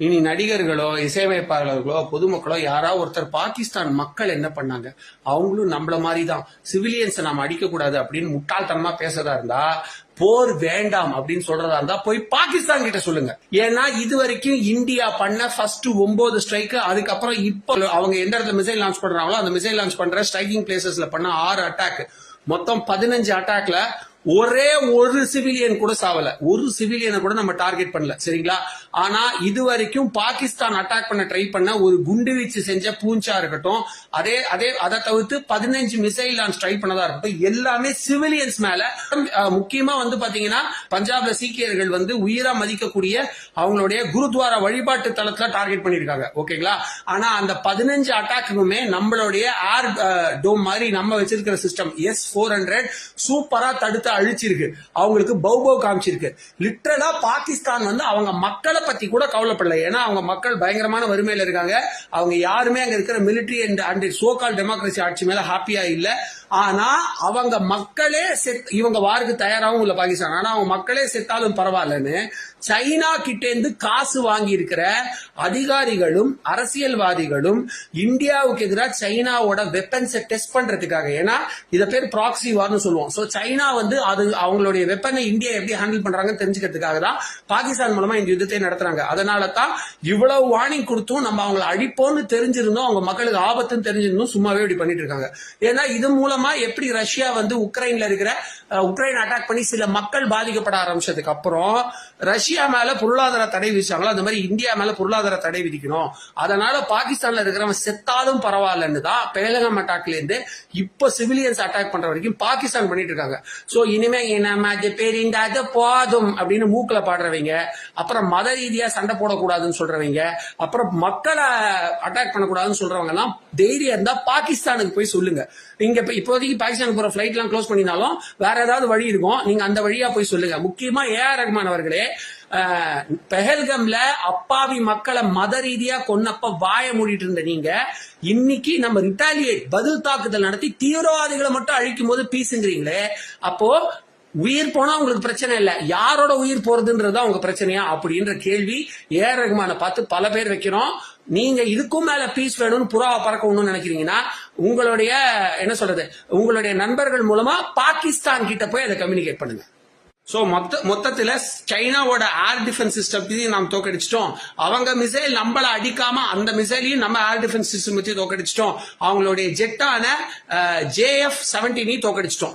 இனி நடிகர்களோ இசையமைப்பாளர்களோ பொதுமக்களோ யாராவது ஒருத்தர் பாகிஸ்தான் மக்கள் என்ன பண்ணாங்க? அவங்களும் நம்மள மாதிரி தான் சிவிலியன்ஸை நாம் அடிக்கக்கூடாது அப்படின்னு முட்டாள்தனமா பேசுறதா இருந்தா போர் வேண்டாம் அப்படின்னு சொல்றதா இருந்தா போய் பாகிஸ்தான் கிட்ட சொல்லுங்க. ஏன்னா இது வரைக்கும் இந்தியா பண்ண ஃபர்ஸ்ட் ஒன்பது ஸ்ட்ரைக் அதுக்கப்புறம் இப்போ அவங்க எந்த இடத்துல மிசைல் லான்ச் பண்றாங்களோ அந்த மிசைல் லான்ச் பண்ற ஸ்ட்ரைக்கிங் பிளேசஸ்ல பண்ண ஆறு அட்டாக் மொத்தம் பதினஞ்சு அட்டாக்ல ஒரே ஒரு சிவிலியன் கூட சாவல. ஒரு சிவிலியனை கூட நம்ம டார்கெட் பண்ணல. சரிங்களா? ஆனா இது வரைக்கும் பாகிஸ்தான் அட்டாக் பண்ண ட்ரை பண்ண ஒரு குண்டு வீச்சு செஞ்ச பூஞ்சா இருக்கட்டும் அதே அதே அதை தவிர்த்து பதினஞ்சு மிசைல் லான்ச் ட்ரை பண்ணதா இருக்கட்டும் எல்லாமே சிவிலியன்ஸ் மேல. முக்கியமா வந்து பாத்தீங்கன்னா பஞ்சாப்ல சீக்கியர்கள் வந்து உயிரா மதிக்கக்கூடிய அவங்களுடைய குருத்வாரா வழிபாட்டு தளத்துல டார்கெட் பண்ணிருக்காங்க ஓகேங்களா? ஆனா அந்த பதினஞ்சு அட்டாக்குமே நம்மளுடைய ஏர் டோம் மாதிரி நம்ம வச்சிருக்கிற சிஸ்டம் எஸ் ஃபோர் ஹண்ட்ரட் சூப்பரா தடுத்து அழிச்சிருக்கு. அவங்களுக்கு பௌபவ் காமிச்சிருக்கு. லிட்ரலா பாகிஸ்தான் வந்து அவங்க மக்களை பத்தி கூட கவலைப்படல. ஏன்னா அவங்க மக்கள் பயங்கரமான வறுமையில இருக்காங்க. அவங்க யாருமே அங்க இருக்கிற military and and so called democracy ஆட்சி மேல ஹாப்பியா இல்லை. ஆனா அவங்க மக்களே செத் இவங்க வாருக்கு தயாராகவும் உள்ள பாகிஸ்தான். ஆனா அவங்க மக்களே செத்தாலும் பரவாயில்லன்னு சைனா கிட்டேந்து காசு வாங்கி இருக்கிற அதிகாரிகளும் அரசியல்வாதிகளும் இந்தியாவுக்கு எதிராக சைனாவோட வெப்பன்ஸை டெஸ்ட் பண்றதுக்காக. ஏன்னா இதை பேர் ப்ராக்சி வார்னு சொல்லுவோம். ஸோ சைனா வந்து அது அவங்களுடைய வெப்பனை இந்தியா எப்படி ஹேண்டில் பண்றாங்கன்னு தெரிஞ்சுக்கிறதுக்காக தான் பாகிஸ்தான் மூலமா இந்த யுத்தத்தை நடத்துறாங்க. அதனால தான் இவ்வளவு வார்னிங் கொடுத்தும் நம்ம அவங்களை அழிப்போம்னு தெரிஞ்சிருந்தோம் அவங்க மக்களுக்கு ஆபத்துன்னு தெரிஞ்சிருந்தோம் சும்மாவே இப்படி பண்ணிட்டு இருக்காங்க. ஏன்னா இது மூலம் எப்படி ரஷ்யா வந்து உக்ரைன்ல இருக்கிற உக்ரைன் அட்டாக் பண்ணி சில மக்கள் பாதிக்கப்பட ஆரம்பிச்சதுக்கு அப்புறம் ரஷ்யா மேல பொருளாதார தடை விதிச்சாங்களோ அந்த மாதிரி இந்தியா மேல பொருளாதார தடை விதிக்கணும். அதனால பாகிஸ்தான்ல இருக்கிறவன் செத்தாலும் பரவாயில்லன்னு தான் பேலகம் அட்டாக்ல இருந்து இப்போ சிவிலியன்ஸ் அட்டாக் பண்ற வரைக்கும் பாகிஸ்தான் பண்ணிட்டு இருக்காங்க. சோ இனிமே நம்ம பேர் இந்த அது போதும் அப்படின்னு மூக்கில் பாடுறவங்க அப்புறம் மத ரீதியா சண்டை போடக்கூடாதுன்னு சொல்றவங்க அப்புறம் மக்களை அட்டாக் பண்ணக்கூடாதுன்னு சொல்றவங்க எல்லாம் தைரியம் இருந்தா பாகிஸ்தானுக்கு போய் சொல்லுங்க. நீங்க இப்ப இப்போதைக்கு பாகிஸ்தானுக்கு போற ஃபிளைட் எல்லாம் க்ளோஸ் பண்ணினாலும் வேற ஏதாவது வழி இருக்கும். நீங்க அந்த வழியா போய் சொல்லுங்க. முக்கியமா ஏ ஆர் ரஹ்மான் அவர்களே பெஹல்கம்ல அப்பாவி மக்களை மத ரீதியா கொன்னப்ப வாய மூடிட்டு இருந்த நீங்க இன்னைக்கு நம்ம ரிட்டாலியேட் பதில் தாக்குதல் நடத்தி தீவிரவாதிகளை மட்டும் அழிக்கும் போது பீஸுங்கிறீங்களே அப்போ உயிர் போனா உங்களுக்கு பிரச்சனை இல்ல. யாரோட உயிர் போறதுன்றது உங்க பிரச்சனையா? அப்படின்ற கேள்வி ஏ ஆர் ரஹ்மானை பார்த்து பல பேர் வைக்கிறோம். நீங்க இதுக்கும் மேல பீஸ் வேணும்னு புறாவை பறக்கணும்னு நினைக்கிறீங்கன்னா உங்களுடைய என்ன சொல்றது உங்களுடைய நண்பர்கள் மூலமா பாகிஸ்தான் கிட்ட போய் அதை கம்யூனிகேட் பண்ணுங்க. சோ மொத்த மொத்தத்துல சைனாவோட ஏர் டிஃபென்ஸ் சிஸ்டத்தையும் நாம் தோக்கடிச்சிட்டோம் அவங்க மிசைல் நம்மள அடிக்காம அந்த மிசைலையும் நம்ம ஏர் டிஃபென்ஸ் சிஸ்டம் வச்சு தோக்கடிச்சிட்டோம் அவங்களுடைய ஜெட்டான ஜேஎஃப் செவன்டீனையும் தோக்கடிச்சிட்டோம்